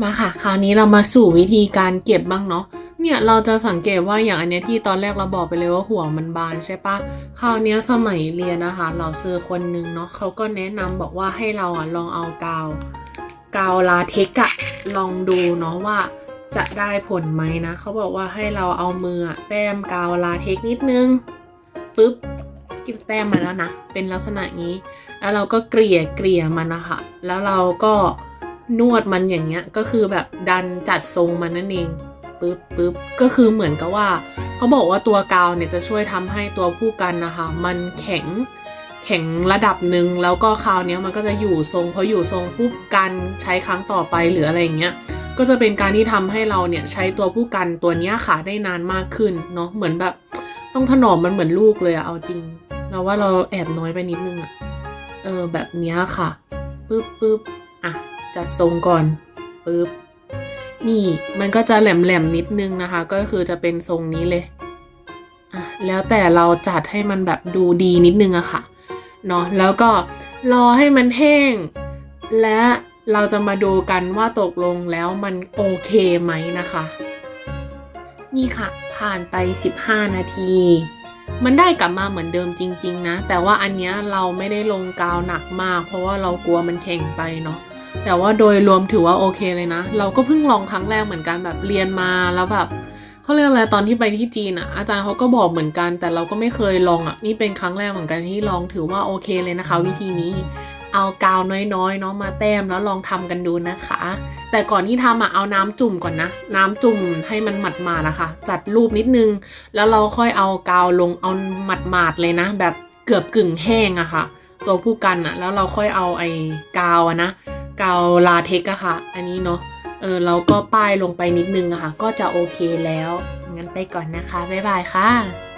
มาค่ะ คราวนี้เรามาสู่วิธีการเก็บบ้างเนาะเนี่ยเราจะสังเกตว่าอย่างอันเนี้ยที่ตอนแรกเราบอกไปเลยว่าหัวมันบานใช่ปะคราวเนี้ยสมัยเรียนนะคะเราซื้อคนนึงเนาะเขาก็แนะนำบอกว่าให้เราอะลองเอากาวกาวลาเทคอะลองดูเนาะว่าจะได้ผลไหมนะเขาบอกว่าให้เราเอามือแต้มกาวลาเทคนิดนึงปุ๊บกินแต้มมาแล้วนะเป็นลักษณะนี้ แล้วเราก็เกลี่ยเกลี่ยมันนะคะแล้วเราก็ นวดมันอย่างเงี้ยก็คือแบบดันจัดทรงมันนั่นเองปึ๊บปึ๊บก็คือเหมือนกับว่า เขาบอกว่าตัวกาวเนี่ยจะช่วยทำให้ตัวผู้กันนะคะ มันแข็งแข็งระดับหนึ่งแล้วก็คราวเนี้ยมันก็จะอยู่ทรงพออยู่ทรงปุ๊บกันใช้ครั้งต่อไปหรืออะไรอย่างเงี้ยก็จะเป็นการที่ทำให้เราเนี่ยใช้ตัวผู้กันตัวเนี้ยค่ะได้นานมากขึ้นเนาะเหมือนแบบ ต้องถนอมมันเหมือนลูกเลยอะเอาจริงเราว่าเราแอบน้อยไปนิดนึงอะเออแบบเนี้ยค่ะปึ๊บปึ๊บอะ จัดทรงก่อนปึ๊บนี่มันก็จะแหลมๆนิดนึงนะคะ ก็คือจะเป็นทรงนี้เลยอะแล้วแต่เราจัดให้มันแบบดูดีนิดนึงอะค่ะเนาะแล้วก็รอให้มันแห้ง และเราจะมาดูกันว่าตกลงแล้วมันโอเคไหมนะคะ นี่ค่ะ ผ่านไป 15 นาที มันได้กลับมาเหมือนเดิมจริง ๆ นะ แต่ว่าอันเนี้ยเราไม่ได้ลงกาวหนักมาก เพราะว่าเรากลัวมันแข็งไปเนาะ แต่ว่าโดยรวมถือว่าโอเคเลยนะ เราก็เพิ่งลองครั้งแรกเหมือนกันแบบเรียนมาแล้วแบบเขาเรียกอะไรตอนที่ไปที่จีนอะอาจารย์เขาก็บอกเหมือนกัน แต่เราก็ไม่เคยลองอะนี่เป็นครั้งแรกเหมือนกันที่ลองถือว่าโอเคเลยนะคะ วิธีนี้เอากาวน้อยๆเนาะมาแต้มแล้วลองทำกันดูนะคะ แต่ก่อนที่ทำอะเอาน้ำจุ่มก่อนนะ น้ำจุ่มให้มันหมาดๆนะคะ จัดรูปนิดนึง แล้วเราค่อยเอากาวลงเอาหมาดเลยนะ แบบเกือบกึ่งแห้งอะค่ะ ตัวผู้กันอะแล้วเราค่อยเอาไอ้กาวอะนะ กาวลาเทคอะค่ะ อันนี้เนาะเออเราก็ป้ายลงไปนิดนึงอะค่ะ ก็จะโอเคแล้ว งั้นไปก่อนนะคะ บ๊ายบายค่ะ